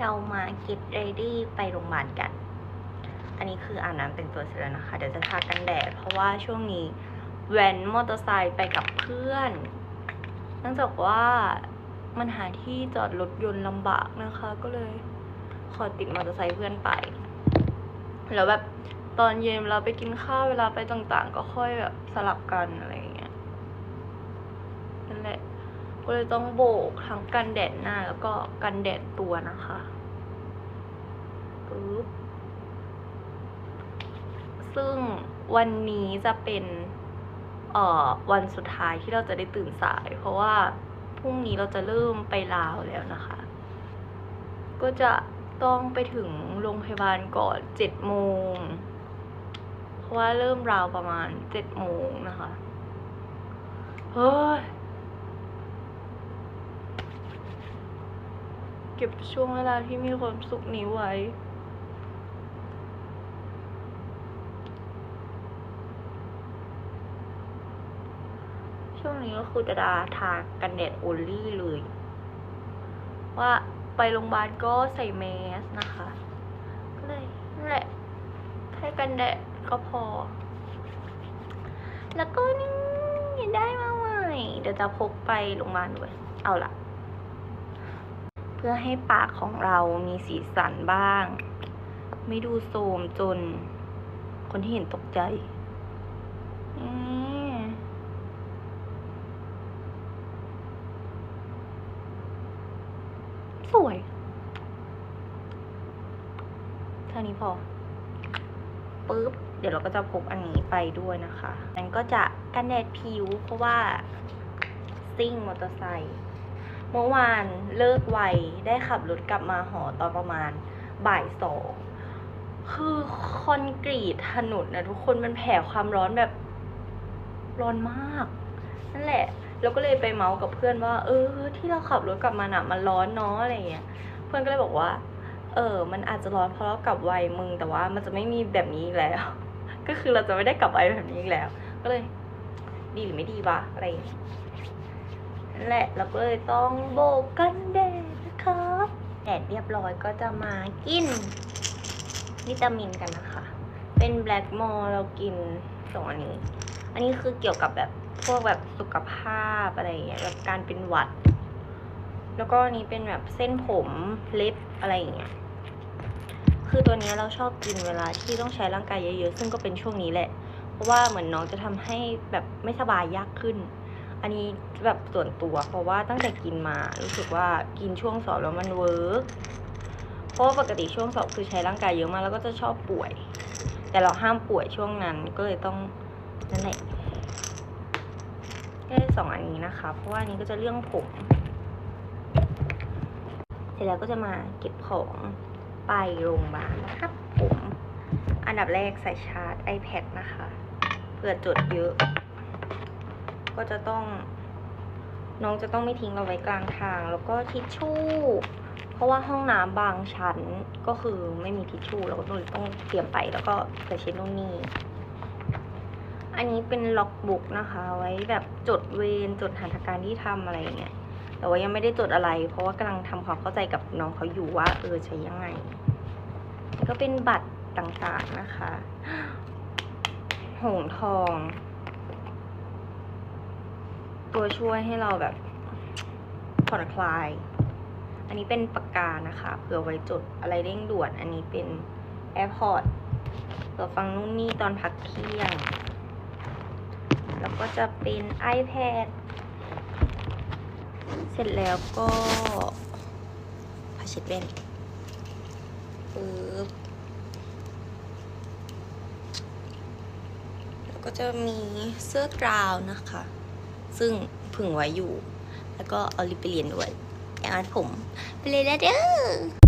เรามา get ready ไปโรงพยาบาลกัน อันนี้คืออาบน้ำแต่งตัวเสร็จแล้วนะคะ เดี๋ยวจะทากันแดด เพราะว่าช่วงนี้แว้นมอเตอร์ไซค์ไปกับเพื่อนเนื่องจากว่ามันหาที่จอดรถยนต์ลำบากนะคะ ก็เลยขอติดมอเตอร์ไซค์เพื่อนไป แล้วแบบตอนเย็นเวลาไปกินข้าวเวลาไปต่างๆ ก็ค่อยแบบสลับกันอะไรอย่างเงี้ย นั่นแหละ ก็เลยต้องโบกทั้งกันแดดหน้าแล้วก็กันแดดตัวนะคะปึ๊บซึ่งวันนี้จะเป็นเอ่อวันสุดท้ายที่เราจะได้ตื่นสาย เพราะว่าพรุ่งนี้เราจะเริ่มไปลาวแล้วนะคะ ก็จะต้องไปถึงโรงพยาบาลก่อนเจ็ดโมง เพราะว่าเริ่มราวประมาณเจ็ดโมงนะคะ เฮ้ย เก็บช่วงเวลาที่มีความสุขนี้ไว้ ช่วงนี้ก็คือจะดาทากันแดดโอลลี่เลย ว่าไปโรงพยาบาลก็ใส่แมสนะคะ ก็เลยนั่นแหละแค่กันแดดก็พอ แล้วก็นี่ได้มาใหม่เดี๋ยวจะพกไปโรงพยาบาลด้วย เอาล่ะ เพื่อให้ปากของเรามีสีสันบ้าง ไม่ดูโทมจน คนที่เห็นตกใจนี่สวย เท่านี้พอปุ๊บ เดี๋ยวเราก็จะพกอันนี้ไปด้วยนะคะ มันก็จะกันแดดผิวเพราะว่าซิ่งมอเตอร์ไซค์ เมื่อวานเลิกไวได้ขับรถกลับมาหอตอนประมาณบ่ายสองคือคอนกรีตถนนนะทุกคนมันแผ่ความร้อนแบบร้อนมากนั่นแหละเราก็เลยไปเมาส์กับเพื่อนว่า เออ ที่เราขับรถกลับมาหนะมันร้อนเนาะอะไรเงี้ย เพื่อนก็เลยบอกว่า เออ มันอาจจะร้อนเพราะเรากลับไวมึงแต่ว่ามันจะไม่มีแบบนี้อีกแล้ว ก็คือเราจะไม่ได้กลับไวแบบนี้อีกแล้ว ก็เลย ดีหรือไม่ดีวะอะไร นั่นแหละเราก็เลยต้องโบกกันแดดนะครับแดดเรียบร้อยก็จะมากิน วิตามินกันนะคะ เป็นแบล็กมอลเรากินสองอันนี้ อันนี้คือเกี่ยวกับแบบพวกแบบสุขภาพอะไรอย่างเงี้ยแบบการเป็นหวัด แล้วก็อันนี้เป็นแบบเส้นผมเล็บอะไรอย่างเงี้ยคือตัวนี้เราชอบกินเวลาที่ต้องใช้ร่างกายเยอะๆ ซึ่งก็เป็นช่วงนี้แหละ เพราะว่าเหมือนน้องจะทำให้แบบไม่สบายยากขึ้น อันนี้แบบส่วนตัว เพราะว่าตั้งแต่กินมารู้สึกว่ากินช่วงสอบแล้วมันเวิร์กเพราะว่าปกติช่วงสอบคือใช้ร่างกายเยอะมากแล้วก็จะชอบป่วย แต่เราห้ามป่วยช่วงนั้นก็เลยต้องนั่นแหละก็ได้สองอันนี้นะคะ เพราะว่าอันนี้ก็จะเรื่องผมเสร็จแล้วก็จะมาเก็บของไปโรงพยาบาลนะครับผม อันดับแรกใส่ชาร์จ iPad นะคะเผื่อจดเยอะ ก็จะต้อง น้องจะต้องไม่ทิ้งเราไว้กลางทาง แล้วก็ทิชชู่ เพราะว่าห้องน้ำบางชั้นก็คือไม่มีทิชชู่เราก็ต้องต้องเตรียมไปแล้วก็เผื่อเช็ดนู่นนี่อันนี้เป็นล็อกบุ๊กนะคะ ไว้แบบจดเวรจดหัตถการที่ทำอะไรอย่างเงี้ยแต่ว่ายังไม่ได้จดอะไร เพราะว่ากำลังทำความเข้าใจกับน้องเขาอยู่ว่า เออใช้ยังไง ก็เป็นบัตรต่างๆนะคะ หงทอง ตัวช่วยให้เราแบบผ่อนคลาย อันนี้เป็นปากกานะคะเผื่อไว้จดอะไรเร่งด่วน อันนี้เป็น AirPod เผื่อฟังนู่นนี่ตอนพักเที่ยง แล้วก็จะเป็น iPad เสร็จแล้วก็ผ้าเช็ดแว่นปึ๊บแล้วก็จะมีเสื้อกราวนะคะ ซึ่งผึ่งไว้อยู่ แล้วก็เอาลิปไปเรียนด้วยอย่างนั้นผม ไปเลยแล้วเด้อ